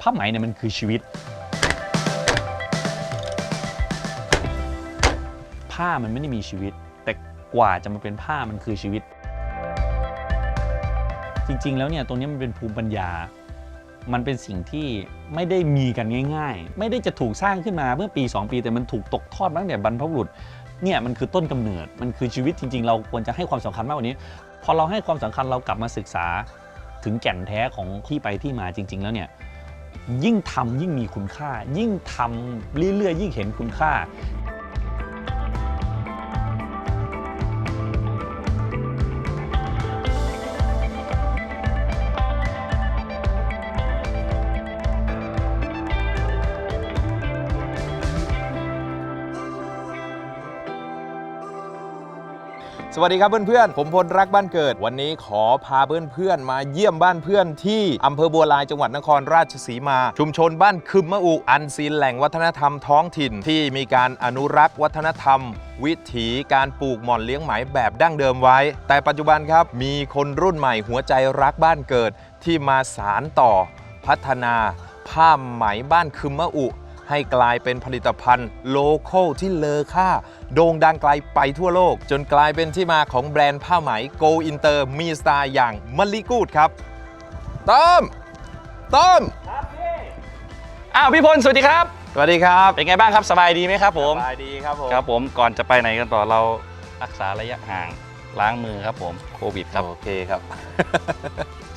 ผ้าไหมเนี่ยมันคือชีวิต ผ้ามันไม่ได้มีชีวิต แต่กว่าจะมาเป็นผ้ามันคือชีวิต จริง ๆ แล้วเนี่ยตรงนี้มันเป็นภูมิปัญญา มันเป็นสิ่งที่ไม่ได้มีกันง่าย ๆ ไม่ได้จะถูกสร้างขึ้นมาเมื่อปี 2 ปี แต่มันถูกตกทอดมาตั้งแต่บรรพบุรุษเนี่ยมันคือต้นกำเนิดมันคือชีวิตจริง ๆ เราควรจะให้ความสำคัญมากกว่านี้ พอเราให้ความสำคัญเรากลับมาศึกษาถึงแก่นแท้ของที่ไปที่มาจริง ๆ แล้วเนี่ย ยิ่งทำยิ่งมีคุณค่า ยิ่งทำเรื่อยๆยิ่งเห็นคุณค่า สวัสดีครับเพื่อนๆ ผมพลรักบ้านเกิด วันนี้ขอพาเพื่อนๆ มาเยี่ยมบ้านเพื่อนที่อำเภอบัวลายจังหวัดนครราชสีมา ชุมชนบ้านคึมมะอุอันซีนแหล่งวัฒนธรรมท้องถิ่นที่มีการอนุรักษ์วัฒนธรรม วิถีการปลูกหม่อนเลี้ยงไหมแบบดั้งเดิมไว้ แต่ปัจจุบันครับมีคนรุ่นใหม่หัวใจรักบ้านเกิดที่มาสารต่อ พัฒนาผ้าไหมบ้านคึมมะอุ ให้กลายเป็นผลิตภัณฑ์โลโก้ที่เลอค่า โด่งดังไกลไปทั่วโลก จนกลายเป็นที่มาของแบรนด์ผ้าไหม Go Inter มีสไตล์อย่างมะลิกูดครับต้อมต้อมอ้าวพี่พลสวัสดีครับ สวัสดีครับ เป็นไงบ้างครับสบายดีไหมครับ ผมสบายดีครับผมครับผมก่อนจะไปไหนกันต่อเรารักษาระยะห่างล้างมือครับผมโควิดครับโอเคครับ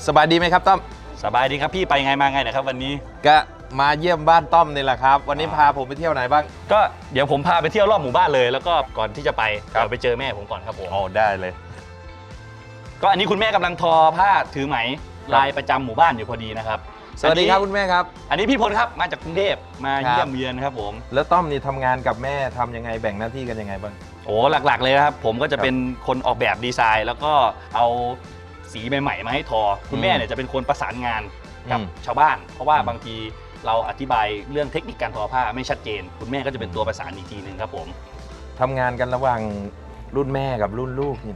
สบายดีไหมครับต้อมสบายดีครับพี่ไปไงมาไงนะครับวันนี้ก็ มาเยี่ยมบ้านต้อมนี่แหละครับ วันนี้พาผมไปเที่ยวไหนบ้าง ก็เดี๋ยวผมพาไปเที่ยวรอบหมู่บ้านเลย แล้วก็ก่อนที่จะไปครับ เดี๋ยวไปเจอแม่ผมก่อนครับผม อ๋อได้เลย ก็อันนี้คุณแม่กำลังทอผ้าถือไหมลายประจำหมู่บ้านอยู่พอดีนะครับสวัสดีครับอันคุนี้ณแม่ครับ อันนี้พี่พลครับมาจากกรุงเทพมาครับ เยี่ยมเยือนครับผม แล้วต้อมนี่ทำงานกับแม่ทำยังไงแบ่งหน้าที่กันยังไงบ้าง โอ้หลักๆเลยนะครับ ผมก็จะครับเป็นคนออกแบบดีไซน์ แล้วก็เอาสีใหม่ๆมาให้ทอ คุณแม่อืมเนี่ยจะเป็นคนประสานงานกับอืมชาวบ้าน เพราะว่าอืมบางที เราอธิบายเรื่องเทคนิคการทอผ้าไม่ชัดเจน คุณแม่ก็จะเป็นตัวประสานอีกทีหนึ่งครับผมทำงานกันระหว่างรุ่นแม่กับรุ่นลูกนี่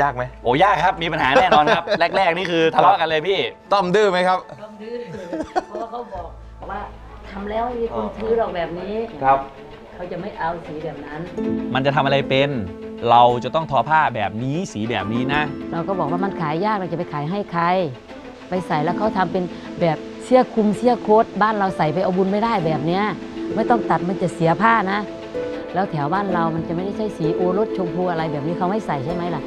ยากไหมโอ้ยากครับมีปัญหาแน่นอนครับ แรก ๆ นี่คือทะเลาะกันเลยพี่ ต้อมดื้อไหมครับ ต้องดื้อเพราะว่าเขาบอกว่าทำแล้วไม่มีคนซื้อหรอกแบบนี้ครับ เขาจะไม่เอาสีแบบนั้น มันจะทำอะไรเป็น เราจะต้องทอผ้าแบบนี้สีแบบนี้นะ เราก็บอกว่ามันขายยากเราจะไปขายให้ใคร ไปใส่แล้วเขาทำเป็นแบบ เสื้อคลุมเสื้อโค้ทบ้านเราใส่ไปเอาบุญไม่ได้แบบเนี้ยไม่ต้องตัดมันจะเสียผ้านะ แล้วแถวบ้านเรามันจะไม่ได้ใช่สีโอรสชมพูอะไรแบบนี้เขาไม่ใส่ใช่ไหมล่ะ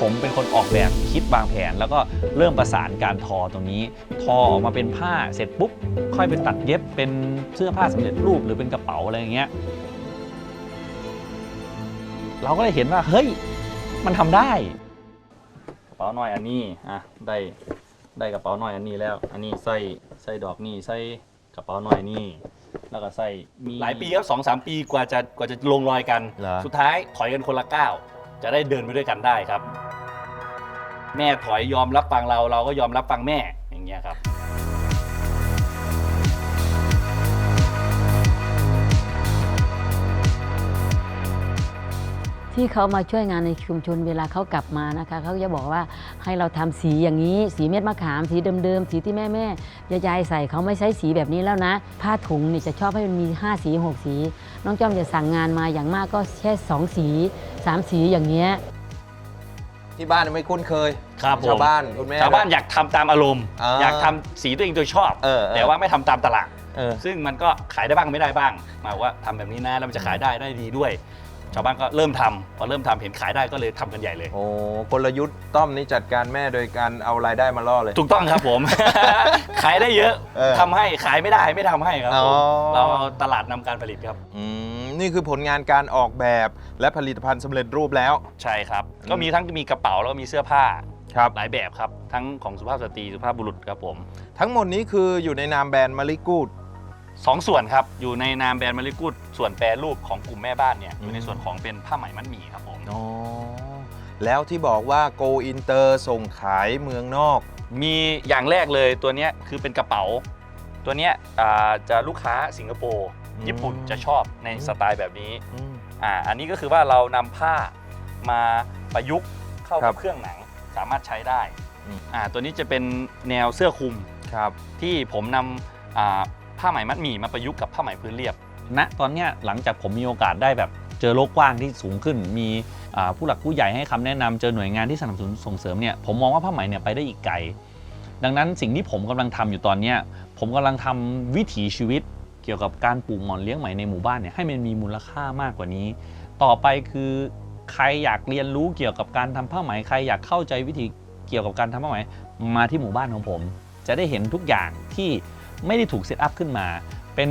ผมเป็นคนออกแบบคิดวางแผน แล้วก็เริ่มประสานการทอตรงนี้ ทอออกมาเป็นผ้าเสร็จปุ๊บ ค่อยไปตัดเย็บเป็นเสื้อผ้าสำเร็จรูปหรือเป็นกระเป๋าอะไรอย่างเงี้ยเราก็เลยเห็นว่าเฮ้ยมันทำได้ ป๋าน้อยอันนี้อะได้ได้กระเป๋าน้อยอันนี้แล้ว อันนี้ใส่ใส่ดอกนี่ใส่กระเป๋าน้อยนี่ แล้วก็ใส่มี หลายปีครับสองสามปีกว่าจะกว่าจะลงรอยกัน เหรอ สุดท้ายถอยกันคนละก้าวจะได้เดินไปด้วยกันได้ครับ แม่ถอยยอมรับฟังเราเราก็ยอมรับฟังแม่อย่างเงี้ยครับ ที่เขามาช่วยงานในชุมชนเวลาเขากลับมานะคะเขาจะบอกว่าให้เราทำสีอย่างนี้ สีเม็ดมะขาม สีเดิมๆสีที่แม่แม่ๆยายๆใส่เขาไม่ใช้สีแบบนี้แล้วนะ ผ้าถุงนี่จะชอบให้มันมี 5 สี 6 สี น้องจ้อมจะสั่งงานมาอย่างมากก็แค่2สี 3 สีอย่างเงี้ยที่บ้านไม่คุ้นเคยครับผมชาวบ้านคุณแม่ชาวบ้านอยากทำตามอารมณ์อ่าอยากทำสีตัวเองโดยชอบเออเออแต่ว่าไม่ทำตามตลาดเออซึ่งมันก็ขายได้บ้างไม่ได้บ้างหมายว่าทำแบบนี้นะแล้วมันจะขายได้ได้ดีด้วย ชาวบ้านก็เริ่มทำพอเริ่มทำเห็นขายได้ก็เลยทำกันใหญ่เลย โอ้กลยุทธ์ต้อมนี่จัดการแม่โดยการเอารายได้มาล่อเลย ถูกต้องครับผม ขายได้เยอะเออทำให้ขายไม่ได้ไม่ทำให้ครับผมอ๋อ เราเอาตลาดนำการผลิตครับ อืมนี่คือผลงานการออกแบบและผลิตภัณฑ์สำเร็จรูปแล้ว ใช่ครับ อืม ก็มีทั้งมีกระเป๋าแล้วก็มีเสื้อผ้าครับ หลายแบบครับ ทั้งของสุภาพสตรีสุภาพบุรุษครับผม ทั้งหมดนี้คืออยู่ในนามแบรนด์มาริกูด สองส่วนครับ อยู่ในนามแบรนด์มาริกูดส่วนแปรรูปของกลุ่มแม่บ้านเนี่ยอืมอยู่ในส่วนของเป็นผ้าไหมมัดหมี่ครับผม อ๋อแล้วที่บอกว่า Go Inter ส่งขายเมืองนอก มีอย่างแรกเลยตัวเนี้ยคือเป็นกระเป๋า ตัวเนี้ยอ่าจะลูกค้าสิงคโปร์อืม ญี่ปุ่นจะชอบในสไตล์แบบนี้อืม อ่าอันนี้ก็คือว่าเรานำผ้ามาประยุกต์เข้าครักับบเครื่องหนังสามารถใช้ได้อืม อ่าตัวนี้จะเป็นแนวเสื้อคลุม ครับ ที่ผมนำอ่า ผ้าไหมมัดหมี่มาประยุกต์กับผ้าไหมพื้นเรียบ ณตอนเนี้ยหลังจากผมมีโอกาสได้แบบเจอโลกกว้างที่สูงขึ้น มีอ่าผู้หลักผู้ใหญ่ให้คำแนะนำเจอหน่วยงานที่สนับสนุนส่งเสริมเนี่ยผมมองว่าผ้าไหมเนี่ยไปได้อีกไกล ดังนั้นสิ่งที่ผมกำลังทำอยู่ตอนเนี้ยผมกำลังทำวิถีชีวิต เกี่ยวกับการปลูกหมอนเลี้ยงไหมในหมู่บ้านเนี่ยให้มันมีมูลค่ามากกว่านี้ ต่อไปคือใครอยากเรียนรู้เกี่ยวกับการทำผ้าไหมใครอยากเข้าใจวิธีเกี่ยวกับการทำผ้าไหมมาที่หมู่บ้านของผม จะได้เห็นทุกอย่างที่ ไม่ได้ถูกเซตอัพขึ้นมา เป็น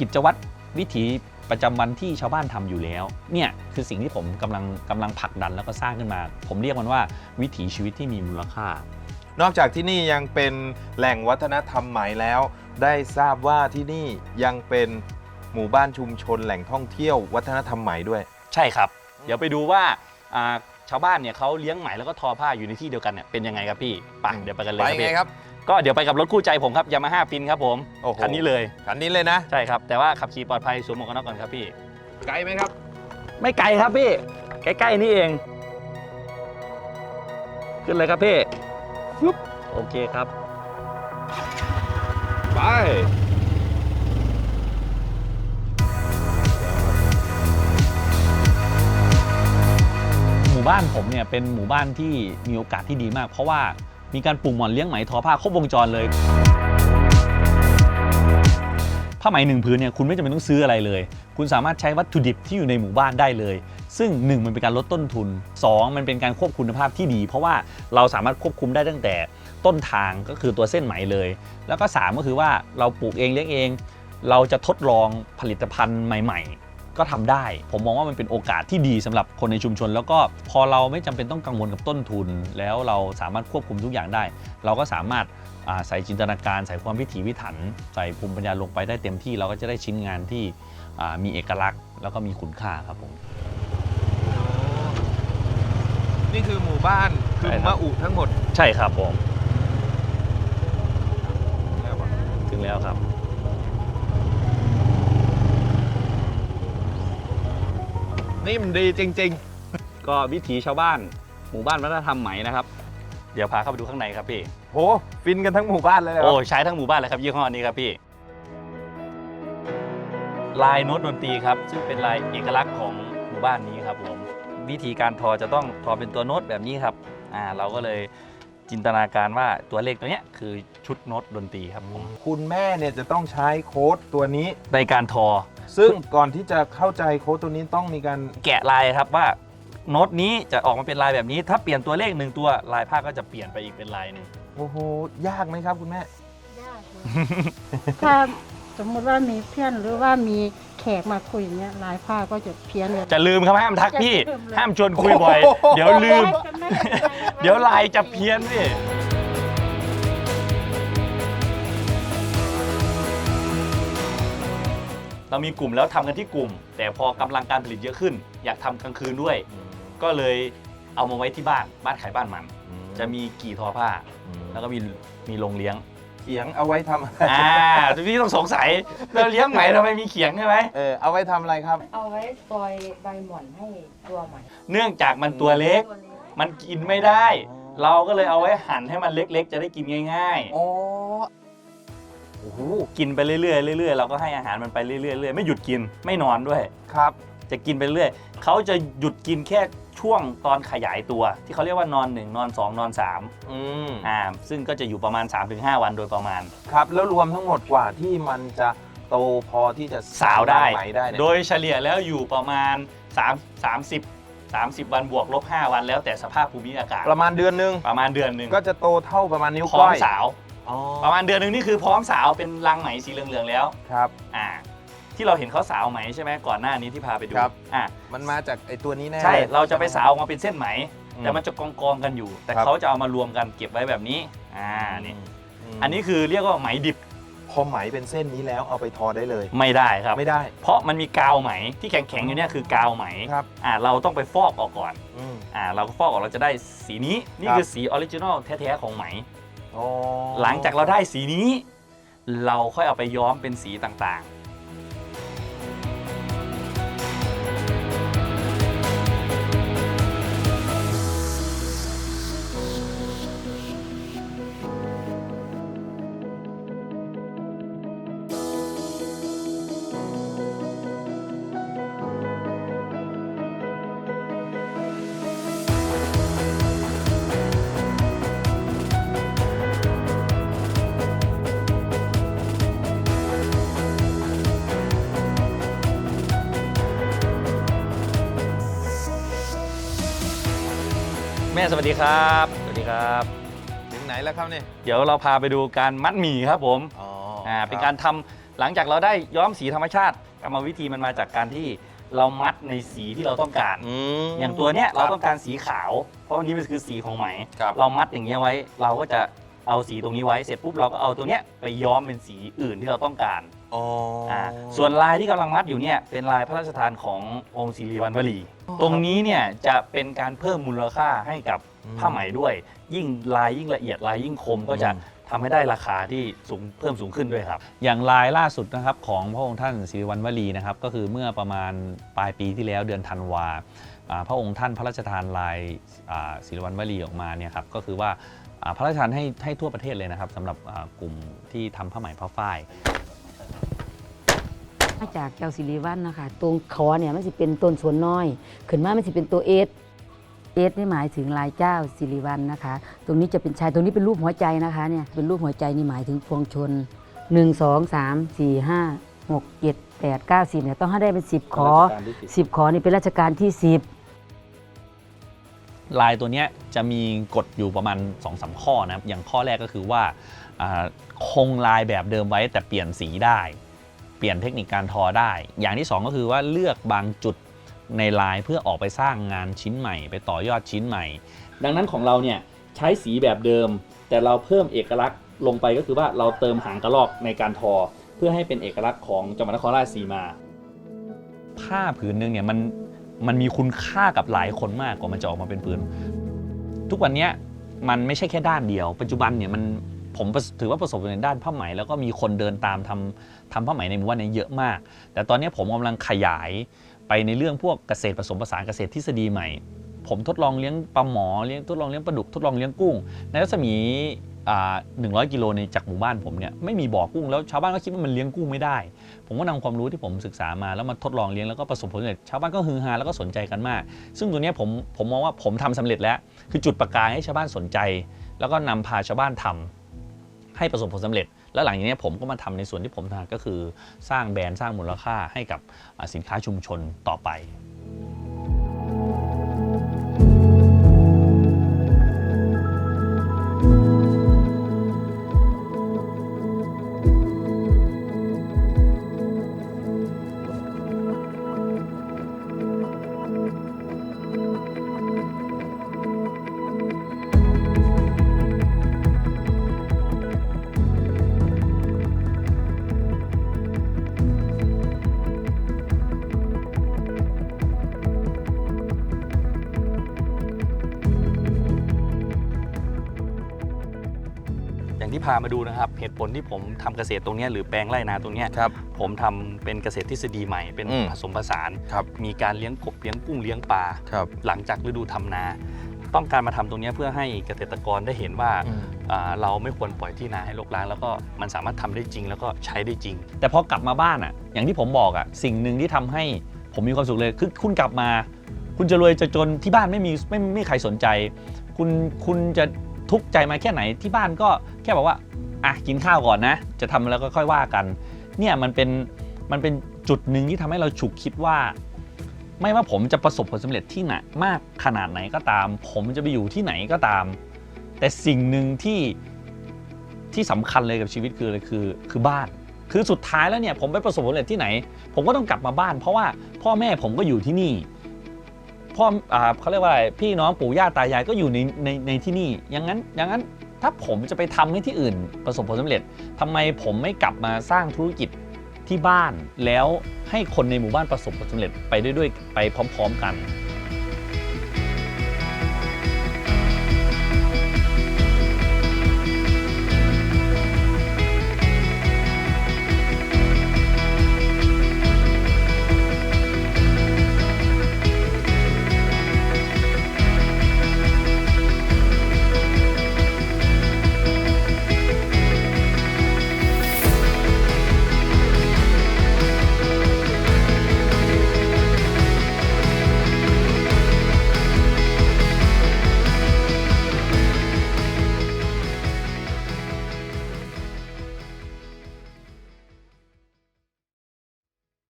กิจวัตรวิถีประจำวันที่ชาวบ้านทำอยู่แล้ว เนี่ยคือสิ่งที่ผมกำลังกำลังผลักดันแล้วก็สร้างขึ้นมา ผมเรียกมันว่าวิถีชีวิตที่มีมูลค่า นอกจากที่นี่ยังเป็นแหล่งวัฒนธรรมไหมแล้ว ได้ทราบว่าที่นี่ยังเป็นหมู่บ้านชุมชนแหล่งท่องเที่ยววัฒนธรรมไหมด้วย ใช่ครับ เดี๋ยวไปดูว่าอ่าชาวบ้านเนี่ยเขาเลี้ยงไหมแล้วก็ทอผ้าอยู่ในที่เดียวกันเนี่ยเป็นยังไงครับพี่ไปเดี๋ยวไปกันเลยไปครับไงพี่ครับ ก็เดี๋ยวไปกับรถคู่ใจผมครับยามาฮ่าฟินครับผมโอ้โห คันนี้เลยคันนี้เลยนะ ใช่ครับ แต่ว่าขับขี่ปลอดภัยสวมหมวกกันน็อกก่อนครับพี่ ไกลไหมครับ ไม่ไกลครับพี่ ใกล้ๆนี่เอง ขึ้นเลยครับพี่ยุบโอเคครับ ไป หมู่บ้านผมเนี่ยเป็นหมู่บ้านที่มีโอกาสที่ดีมาก เพราะว่า มีการปลูกหมอนเลี้ยงไหมทอผ้าครบวงจรเลยผ้าไหมหนึ่งผืนเนี่ยคุณไม่จำเป็นต้องซื้ออะไรเลย คุณสามารถใช้วัตถุดิบที่อยู่ในหมู่บ้านได้เลย ซึ่ง 1 มันเป็นการลดต้นทุน 2 มันเป็นการควบคุมคุณภาพที่ดี เพราะว่าเราสามารถควบคุมได้ตั้งแต่ต้นทางก็คือตัวเส้นไหมเลย แล้วก็ 3 ก็คือว่าเราปลูกเองเลี้ยงเอง เราจะทดลองผลิตภัณฑ์ใหม่ ๆ ก็ทำได้ ผมมองว่ามันเป็นโอกาสที่ดีสำหรับคนในชุมชน แล้วก็พอเราไม่จำเป็นต้องกังวลกับต้นทุน แล้วเราสามารถควบคุมทุกอย่างได้ เราก็สามารถอ่าใส่จินตนาการ ใส่ความพิถีพิถัน ใส่ภูมิปัญญาลงไปได้เต็มที่ เราก็จะได้ชิ้นงานที่อ่ามีเอกลักษณ์ แล้วก็มีคุณค่าครับผมนี่คือหมู่บ้านคือใช่ครับมะอุทั้งหมด ใช่ครับผม ถึงแล้วครับ นิ่มดีจริงก็วิถีชาวบ้าน หมู่บ้านวัฒนธรรมไหมนะครับ เดี๋ยวพาเข้าไปดูข้างในครับพี่ๆโหฟินกันทั้งหมู่บ้านเลยเหรโอ้อใช้ทั้งหมู่บ้านเลยครับยี่ห้อนี้ครับพี่ ลายโน้ตดนตรีครับ ซึ่งเป็นลายเอกลักษณ์ของหมู่บ้านนี้ครับผมวิธีการทอจะต้องทอเป็นตัวโน้ตแบบนี้ครับอ่าเราก็เลยจินตนาการว่าตัวเลขตัวเนี้ยคือชุดโน้ตดนตรีครับผมคุณแม่เนี่ยจะต้องใช้โค้ดตัวนี้ในการทอ ซึ่งก่อนที่จะเข้าใจโค้ดตัวนี้ต้องมีการแกะลายครับว่าโน้ตนี้จะออกมาเป็นลายแบบนี้ ถ้าเปลี่ยนตัวเลขหนึ่งตัวลายผ้าก็จะเปลี่ยนไปอีกเป็นลายหนึ่งโอ้โหยากไหมครับคุณแม่ ยากเลยถ้าสมมุติว่ามีเพื่อนหรือว่ามีแขกมาคุยอย่างเงี้ยลายผ้าก็จะเพี้ยนเลย จะลืมครับห้ามทักพี่จะลืมเลยห้ามชวนคุยบ่อยโอ้โหเดี๋ยวลืมจะไม่ได้อะไรเดี๋ยวลายจะเพี้ยนพี่ เรามีกลุ่มแล้วทำกันที่กลุ่ม แต่พอกำลังการผลิตเยอะขึ้น อยากทำกลางคืนด้วย ก็เลยเอามาไว้ที่บ้านบ้านขายบ้านมัน จะมีกี่ทอผ้า แล้วก็มีมีโรงเลี้ยงเขียงเอาไว้ทำอะไรอ่าพี่ต้องสงสัยเราเลี้ยงไหมทำไมมีเขียงใช่ไหมเออเอาไว้ทำอะไรครับ เอาไว้ซอยใบหม่อนให้ตัวใหม่เนื่องจากมันตัวเล็ก มันกินไม่ได้ เราก็เลยเอาไว้หั่นให้มันเล็กๆ จะได้กินง่ายอ๋อโอ้ โหๆกินไปเรื่อยๆเรื่อยๆเราก็ให้อาหารมันไปเรื่อยๆเรื่อยๆไม่หยุดกินไม่นอนด้วย ครับ จะกินไปเรื่อยเขาจะหยุดกินแค่ช่วงตอนขยายตัว ที่เขาเรียกว่านอน 1 นอน 2 นอน3อืมอ่าซึ่งก็จะอยู่ประมาณ 3-5 วันโดยประมาณ ครับ แล้วรวมทั้งหมดกว่าที่มันจะโตพอที่จะสาวได้ ไหมได้เนี่ยโดยเฉลี่ยแล้วอยู่ประมาณ 3 30 30 วันบวกลบ 5 วันแล้วแต่สภาพภูมิอากาศประมาณเดือนหนึง ประมาณเดือนหนึ่งก็จะโตเท่าประมาณนิ้วพร้อก้มอยสาว อ๋อประมาณเดือนหนึ่งนี่คือพร้อมสาวเป็นรังไหมสีเหลืองๆแล้ว ครับ อ่า ที่เราเห็นเขาสาวไหมใช่ไหมก่อนหน้านี้ที่พาไปดูครับ อ่ามันมาจากไอ้ตัวนี้แน่ใช่ลยเราจะไปสาวออกมาเป็นเส้นไหม อืม แต่มันจะกองกองๆกันอยู่ แต่ครับ เขาจะเอามารวมกันเก็บไว้แบบนี้อ่านี่มอันนี้คือเรียกว่าไหมดิบพอไหมเป็นเส้นนี้แล้วเอาไปทอได้เลย ไม่ได้ครับ ไม่ได้เพราะมันมีกาวไหมที่แข็งๆอยู่เนี่ยคือกาวไหมครับอ่าเราต้องไปฟอกออกก่อนอืม อ่าเราก็ฟอกออกเราจะได้สีนี้นี่ครับ คือสีออริจินอลแท้ๆของไหมอ๋อ หลังจากเราได้สีนี้ เราค่อยเอาไปย้อมเป็นสีต่าง สวัสดีครับ สวัสดีครับ ถึงไหนแล้วครับเนี่ยเดี๋ยวเราพาไปดูการมัดหมี่ครับผมอ๋ออ่าเป็นการทำหลังจากเราได้ย้อมสีธรรมชาติกรรมวิธีมันมาจากการที่เรามัดในสีที่เราต้องการ อืม อย่างตัวเนี้ยคเราบต้องการสีขาว เพราะวันนี้มันคือสีของไหม ครับ เรามัดอย่างเงี้ยไว้ เราก็จะเอาสีตรงนี้ไว้เสร็จปุ๊บเราก็เอาตัวเนี้ยไปย้อมเป็นสีอื่นที่เราต้องการ อ๋อออ่าส่วนลายที่กำลังมัดอยู่เนี่ยเป็นลายพระราชทานขององค์ศิริวัณวลี ตรงนี้เนี่ยจะเป็นการเพิ่มมูลค่าให้กับผ้าไหมด้วย ยิ่งลายยิ่งละเอียดลายยิ่งคมก็จะทำให้ได้ราคาที่สูงเพิ่มสูงขึ้นด้วยครับ อย่างลายล่าสุดนะครับของพระองค์ท่านศิริวัณวลีนะครับก็คือเมื่อประมาณปลายปีที่แล้วเดือนธันวาอ่าพระองค์ท่านพระราชทานลายอ่าศิริวัณวลีออกมาเนี่ยครับก็คือว่าอ่าพระราชทานให้ให้ทั่วประเทศเลยนะครับสำหรับอ่ากลุ่มที่ทำผ้าไหมผ้าฝ้าย มาจากเจ้าสิริวัลนะคะ ตรงคอเนี่ยมันสิเป็นต้นสวนน้อย ขึ้นมามันสิเป็นตัวเอสเอสนี่หมายถึงลายเจ้าสิริวัลนะคะ ตรงนี้จะเป็นชายตรงนี้เป็นรูปหัวใจนะคะเนี่ยเป็นรูปหัวใจนี่หมายถึงพวงชน 1 2 3 4 5 6 7 8 9 10เนี่ยต้องให้ได้เป็น 10 ขอ 10 ขอนี่เป็นราชการที่ 10ลายตัวเนี้ยจะมีกฎอยู่ประมาณ2อสข้อนะครับอย่างข้อแรกก็คือว่าอ่าคงลายแบบเดิมไว้แต่เปลี่ยนสีได้ เปลี่ยนเทคนิคการทอได้ อย่างที่ 2 ก็คือว่าเลือกบางจุดในลายเพื่อออกไปสร้างงานชิ้นใหม่ ไปต่อยอดชิ้นใหม่ ดังนั้นของเราเนี่ยใช้สีแบบเดิม แต่เราเพิ่มเอกลักษณ์ลงไปก็คือว่าเราเติมหางกระรอกในการทอ เพื่อให้เป็นเอกลักษณ์ของจังหวัดนครราชสีมา ผ้าผืนหนึ่งเนี่ยมันมันมีคุณค่ากับหลายคนมากกว่ามันจะออกมาเป็นผืน ทุกวันนี้มันไม่ใช่แค่ด้านเดียว ปัจจุบันเนี่ยมัน ผมถือว่าประสบความสำเร็จด้านผ้าไหม แล้วก็มีคนเดินตามทำทำผ้าไหมในหมู่บ้านเนี้เยอะมาก แต่ตอนนี้ผมกำลังขยายไปในเรื่องพวกเกษตรผสมผสานเกษตรทฤษฎีใหม่ ผมทดลองเลี้ยงปลาหมอเลี้ยงทดลองเลี้ยงปลาดุกทดลองเลี้ยงกุ้ง ในรัศมีอ่า100กิโลในจากหมู่บ้านผมเนี่ยไม่มีบ่อกุ้งแล้วชาวบ้านก็คิดว่ามันเลี้ยงกุ้งไม่ได้ ผมก็นำความรู้ที่ผมศึกษามาแล้วมาทดลองเลี้ยงแล้วก็ประสบผลสำเร็จชาวบ้านก็ฮือฮาแล้วก็สนใจกันมาก ซึ่งตัวนี้ผมผมมองว่าผมทำสำเร็จแล้ว คือจุดประกายให้ชาวบ้านสนใจ แล้วก็นำพาชาวบ้านทำ ให้ประสบผลสำเร็จ แล้วหลังจากนี้ผมก็มาทำในส่วนที่ผมทำก็คือ สร้างแบรนด์สร้างมูลค่าให้กับสินค้าชุมชนต่อไปอย่ ที่พามาดูนะครับ เหตุผลที่ผมทำเกษตรตรงเนี้ยหรือแปลงไร่นาตรงเนี้ยครับผมทำเป็นเกษตรทฤษฎีใหม่เป็นอืมผสมผสานครับมีการเลี้ยงกบเลี้ยงกุ้งเลี้ยงปลาครับหลังจากฤดูทำนา ต้องการมาทำตรงเนี้ยเพื่อให้เกษตรกรได้เห็นว่าอืมอ่าเราไม่ควรปล่อยที่นาให้รกร้างแล้วก็มันสามารถทำได้จริงแล้วก็ใช้ได้จริง แต่พอกลับมาบ้านอะ อย่างที่ผมบอกอะสิ่งหนึ่งที่ทำให้ผมมีความสุขเลยคือคุณกลับมา คุณจะรวยจะจนที่บ้านไม่มีไม่ไม่มีใครสนใจ คุณคุณจะ ทุกข์ใจมาแค่ไหนที่บ้านก็แค่บอกว่าอะกินข้าวก่อนนะ จะทำแล้วก็ค่อยว่ากัน เนี่ยมันเป็นมันเป็นจุดหนึ่งที่ทำให้เราฉุกคิดว่า ไม่ว่าผมจะประสบผลสำเร็จที่ไหนมากขนาดไหนก็ตาม ผมจะไปอยู่ที่ไหนก็ตาม แต่สิ่งหนึ่งที่ที่สำคัญเลยกับชีวิตคืออะไรคือคือบ้านคือสุดท้ายแล้วเนี่ยผมไปประสบผลสำเร็จที่ไหน ผมก็ต้องกลับมาบ้าน เพราะว่าพ่อแม่ผมก็อยู่ที่นี่ พ่ออเขาเรียกว่าอะไรพี่น้องปู่ย่าตายายก็อยู่ในในในที่นี่อย่างนั้นอย่างนั้นถ้าผมจะไปทำให้ที่อื่น ประสบผลสำเร็จทำไมผมไม่กลับมาสร้างธุรกิจที่บ้าน แล้วให้คนในหมู่บ้านประสบผลสำเร็จไปด้วยด้วยไปพร้อม ๆ กัน